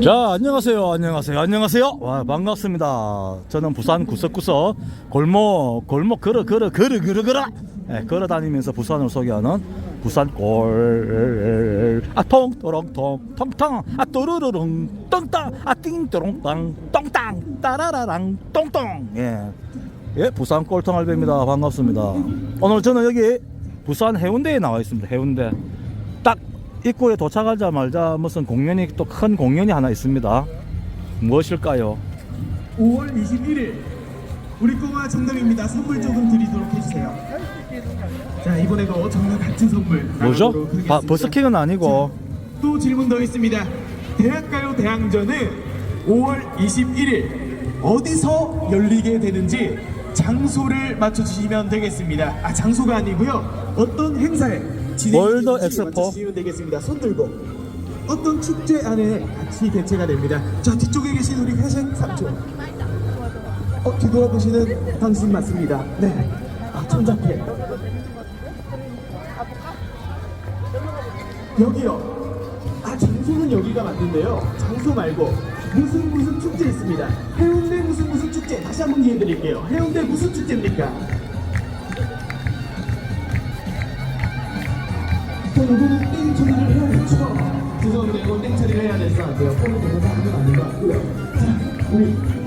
자 안녕하세요. 안녕하세요. 안녕하세요. 와 반갑습니다. 저는 부산 구석구석 골목 골목 걸어 걸어 걸어 걸어 걸어. 예, 걸어 다니면서 부산을 소개하는 부산 골아 통 또롱통 통통. 아 또르르릉 똥땅 아 띵또롱땅 똥땅 따라라랑 똥똥. 예. 예 부산 꼴통 알배입니다. 반갑습니다. 오늘 저는 여기 부산 해운대에 나와 있습니다. 해운대. 딱 입구에 도착하자마자 무슨 공연이 또 큰 공연이 하나 있습니다. 무엇일까요? 5월 21일 우리 꼬마 정답입니다. 선물 조금 드리도록 해주세요. 자 이번에도 정답 같은 선물 뭐죠? 바, 하겠습니다. 버스킹은 아니고 또 질문 더 있습니다. 대학가요 대항전은 5월 21일 어디서 열리게 되는지 장소를 맞춰주시면 되겠습니다. 아 장소가 아니고요. 어떤 행사에 월드 엑스포? 되겠습니다. 손 들고 어떤 축제 안에 같이 개최가 됩니다. 자 뒤쪽에 계신 우리 회생 삼촌. 어 뒤돌아보시는 당신 맞습니다. 네. 아 천잡게. 여기요. 아 장소는 여기가 맞는데요. 장소 말고 무슨 무슨 축제 있습니다. 해운대 무슨 무슨 축제 다시 한번 기회 드릴게요. 해운대 무슨 축제입니까? 자, 이거는 땡 처리를 해야겠죠? 죄송합니다. 이건 땡 처리를 해야. 폰을 보면서 하는 건 아닌 것 같고요. 자, 우리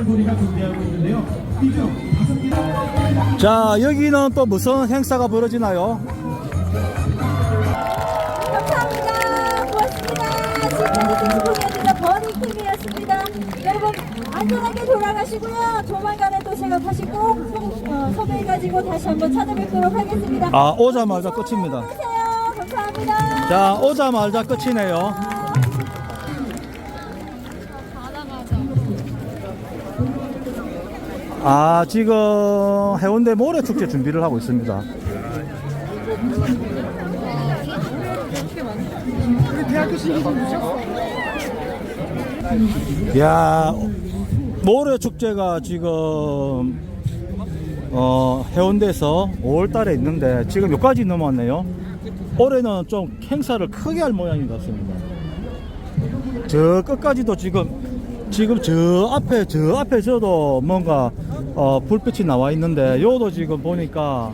카테고리가 존재하고 있는데요. 이중 다섯 개 자 여기는 또 무슨 행사가 벌어지나요? 감사합니다. 고맙습니다. 지금 보여드린 버닝팀이었습니다. 여러분 안전하게 돌아가시고요. 조만간에 또 제가 다시 꼭 소- 어, 섭외해가지고 다시 한번 찾아뵙도록 하겠습니다. 아 오자마자 끝입니다. 안녕하세요. 감사합니다. 자 오자마자 끝이네요. 아 지금 해운대 모래 축제 준비를 하고 있습니다. 야 모래 축제가 지금 어, 해운대에서 5월달에 있는데 지금 여기까지 넘어왔네요. 올해는 좀 행사를 크게 할 모양인 것 같습니다. 저 끝까지도 지금 지금 저 앞에 저 앞에 저도 뭔가 어, 불빛이 나와 있는데 요도 지금 보니까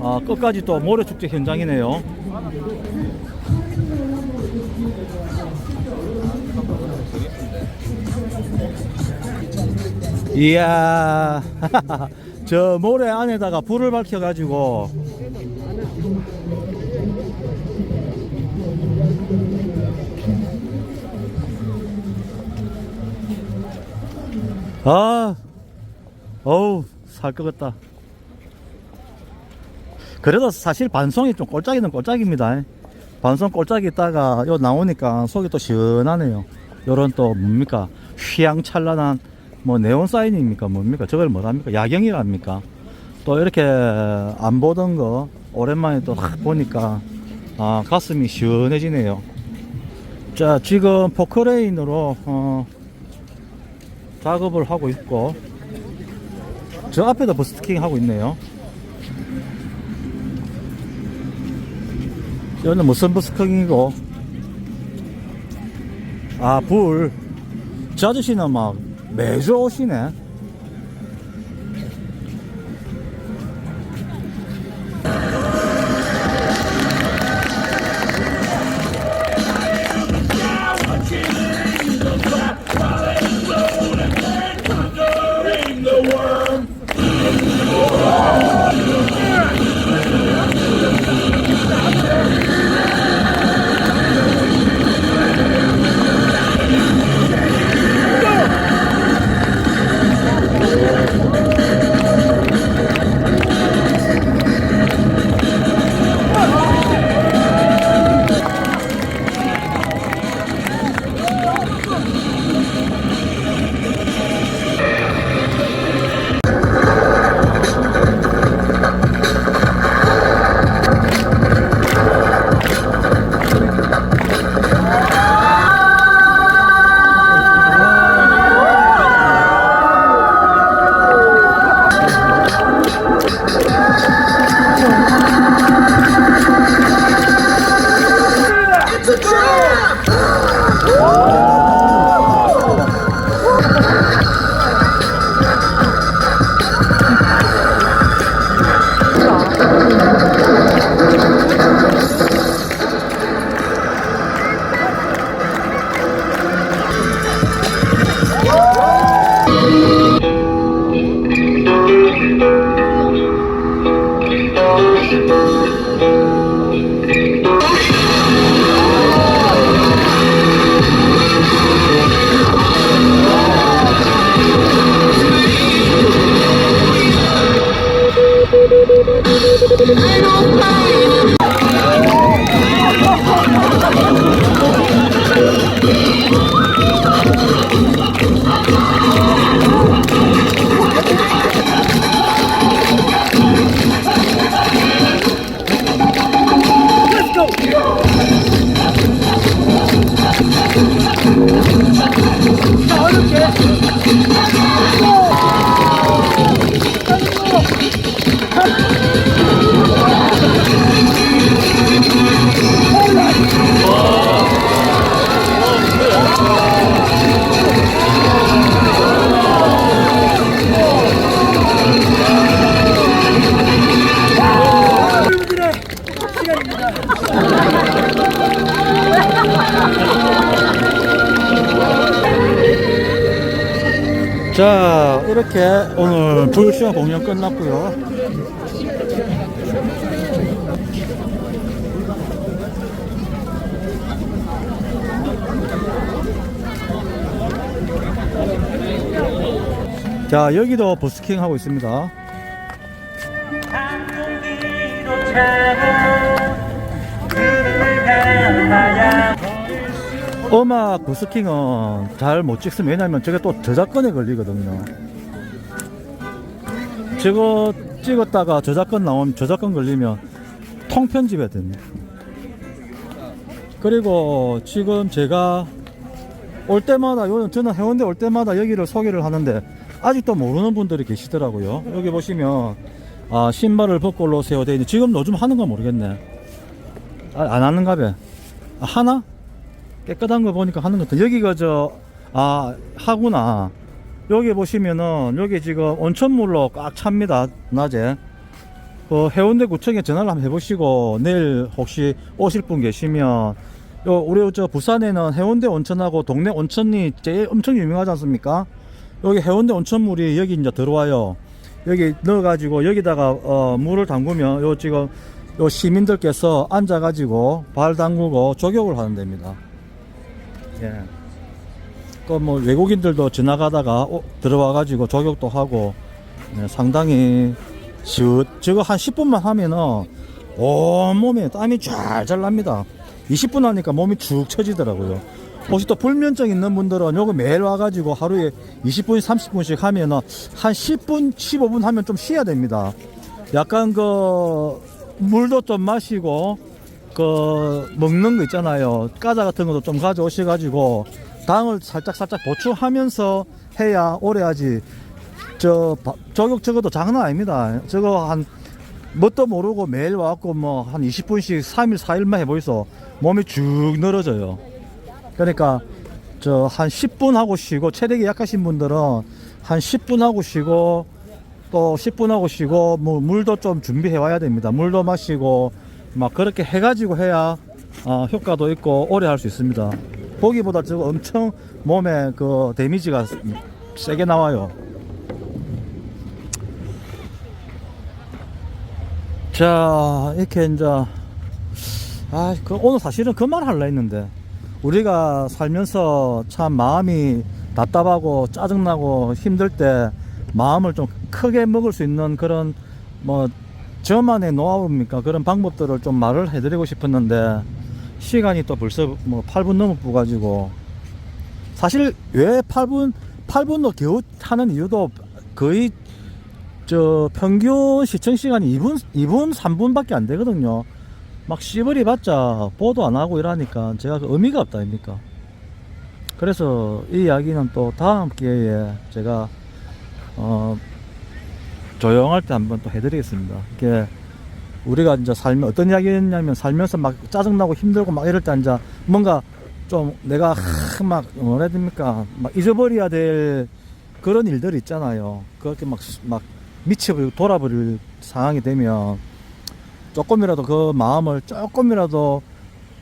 어, 끝까지 또 모래 축제 현장이네요. 이야 저 모래 안에다가 불을 밝혀 가지고 아 어우 살 것 같다. 그래도 사실 반송이 좀 꼴짝이는 꼴짝입니다. 반송 꼴짝이 있다가 요 나오니까 속이 또 시원하네요. 요런 또 뭡니까? 휘황찬란한 뭐 네온 사인입니까? 뭡니까? 저걸 뭐랍니까? 야경이랍니까? 또 이렇게 안 보던 거 오랜만에 또확 보니까 아 가슴이 시원해지네요. 자 지금 포크레인으로 어, 작업을 하고 있고 저 앞에도 버스킹 하고 있네요. 여기는 무슨 버스킹이고? 아불저 아저씨는 막 매주 오시네 I don't play. 자 이렇게 오늘 불시와 공연 끝났고요. 자 여기도 버스킹 하고 있습니다 음악 버스킹은 잘 못 찍으면 왜냐면 저게 또 저작권에 걸리거든요. 저거 찍었다가 저작권 나오면 저작권 걸리면 통편집해야 됩니다. 그리고 지금 제가 올 때마다 요- 저는 해운대 올 때마다 여기를 소개를 하는데 아직도 모르는 분들이 계시더라고요. 여기 보시면 아, 신발을 벗고 올라오세요. 돼 있는데 지금 요즘 하는 거 모르겠네. 아, 안 하는가 봐. 아, 하나? 깨끗한 거 보니까 하는 것 같아. 여기가 저, 아, 하구나. 여기 보시면은, 여기 지금 온천물로 꽉 찹니다. 낮에. 그 해운대 구청에 전화를 한번 해보시고, 내일 혹시 오실 분 계시면, 요, 우리 저 부산에는 해운대 온천하고 동네 온천이 제일 엄청 유명하지 않습니까? 여기 해운대 온천물이 여기 이제 들어와요. 여기 넣어가지고 여기다가 어, 물을 담그면 요 지금 요 시민들께서 앉아가지고 발 담그고 조격을 하는 데입니다. 예. 그뭐 외국인들도 지나가다가 어, 들어와가지고 조격도 하고 예, 상당히 시원. 저거 한 10분만 하면은 온 몸에 땀이 쫙잘 납니다. 20분 하니까 몸이 축 처지더라고요. 혹시 또 불면증 있는 분들은 요거 매일 와가지고 하루에 20분, 30분씩 하면은 한 10분, 15분 하면 좀 쉬어야 됩니다. 약간 그 물도 좀 마시고 그 먹는 거 있잖아요. 과자 같은 것도 좀 가져오셔 가지고 당을 살짝 살짝 보충하면서 해야 오래 하지. 저 바- 저격 적어도 장난 아닙니다. 저거 한 뭣도 모르고 매일 와갖고 뭐 한 20분씩 3일 4일만 해보이소 몸이 쭉 늘어져요. 그러니까 저 한 10분 하고 쉬고 체력이 약하신 분들은 한 10분 하고 쉬고 또 10분 하고 쉬고 뭐 물도 좀 준비해 와야 됩니다. 물도 마시고 막 그렇게 해가지고 해야 어, 효과도 있고 오래 할 수 있습니다. 보기보다 저거 엄청 몸에 그 데미지가 세게 나와요. 자 이렇게 이제 아, 그 오늘 사실은 그말 하려 했는데 우리가 살면서 참 마음이 답답하고 짜증나고 힘들 때 마음을 좀 크게 먹을 수 있는 그런 뭐 저만의 노하우입니까 그런 방법들을 좀 말을 해드리고 싶었는데 시간이 또 벌써 뭐 8분 넘어 가지고 사실 왜 8분 8분도 겨우 하는 이유도 거의 저 평균 시청 시간이 2분 2분 3분밖에 안 되거든요. 막 씨벌이 봤자 보도 안 하고 이러니까 제가 그 의미가 없다 아닙니까? 그래서 이 이야기는 또 다음 기회에 제가 어 조용할 때 한번 또 해드리겠습니다. 이게 우리가 이제 살면 어떤 이야기였냐면 살면서 막 짜증나고 힘들고 막 이럴 때 이제 뭔가 좀 내가 하, 막 뭐라 해야 됩니까? 막 잊어버려야 될 그런 일들이 있잖아요. 그렇게 막, 막 미쳐버리고 돌아버릴 상황이 되면 조금이라도 그 마음을 조금이라도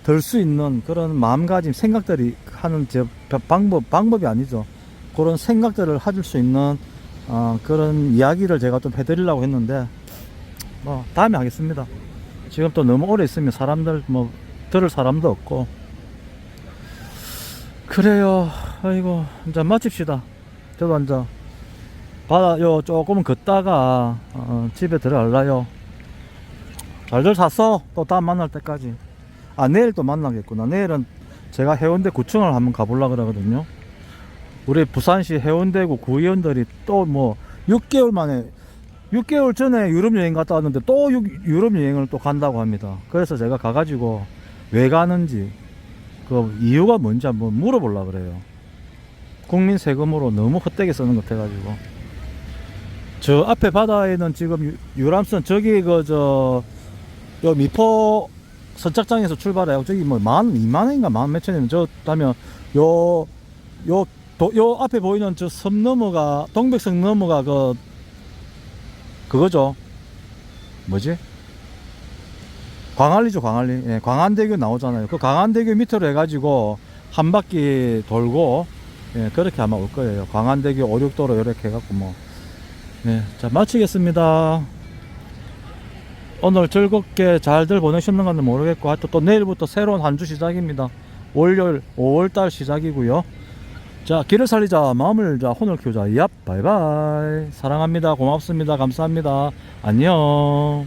들수 있는 그런 마음가짐 생각들이 하는 제 방법 방법이 아니죠 그런 생각들을 해줄 수 있는 어, 그런 이야기를 제가 좀 해드리려고 했는데 뭐 다음에 하겠습니다. 지금 또 너무 오래 있으면 사람들 뭐 들을 사람도 없고. 그래요. 아이고 이제 마칩시다. 저도 이제 바다 요. 조금은 걷다가 어, 집에 들어갈라요. 잘들 샀어. 또 다음 만날 때까지. 아 내일 또 만나겠구나. 내일은 제가 해운대 구청을 한번 가보려 그러거든요 우리 부산시 해운대구 구의원들이 또 뭐 6개월 만에 6개월 전에 유럽 여행 갔다 왔는데 또 유, 유럽 여행을 또 간다고 합니다. 그래서 제가 가가지고 왜 가는지 그 이유가 뭔지 한번 물어보려 그래요. 국민 세금으로 너무 헛되게 쓰는 것 같아가지고. 저 앞에 바다에는 지금 유- 유람선 저기 그저요 미포 선착장에서 출발해요. 저기 뭐 만 이만 원인가 만 몇천 원 저 다면 요 요 도, 요 앞에 보이는 저 섬 너머가 동백섬 너머가 그 그거죠 뭐지 광안리죠 광안리 예, 광안대교 나오잖아요 그 광안대교 밑으로 해가지고 한 바퀴 돌고 예, 그렇게 아마 올 거예요 광안대교 5, 6도로 이렇게 해갖고 뭐 네, 자 마치겠습니다. 오늘 즐겁게 잘들 보내셨는가는 모르겠고 하여튼 또 내일부터 새로운 한 주 시작입니다. 월요일 5월달 시작이고요. 자 길을 살리자. 마음을 자 혼을 키우자. 얍 바이바이. 사랑합니다. 고맙습니다. 감사합니다. 안녕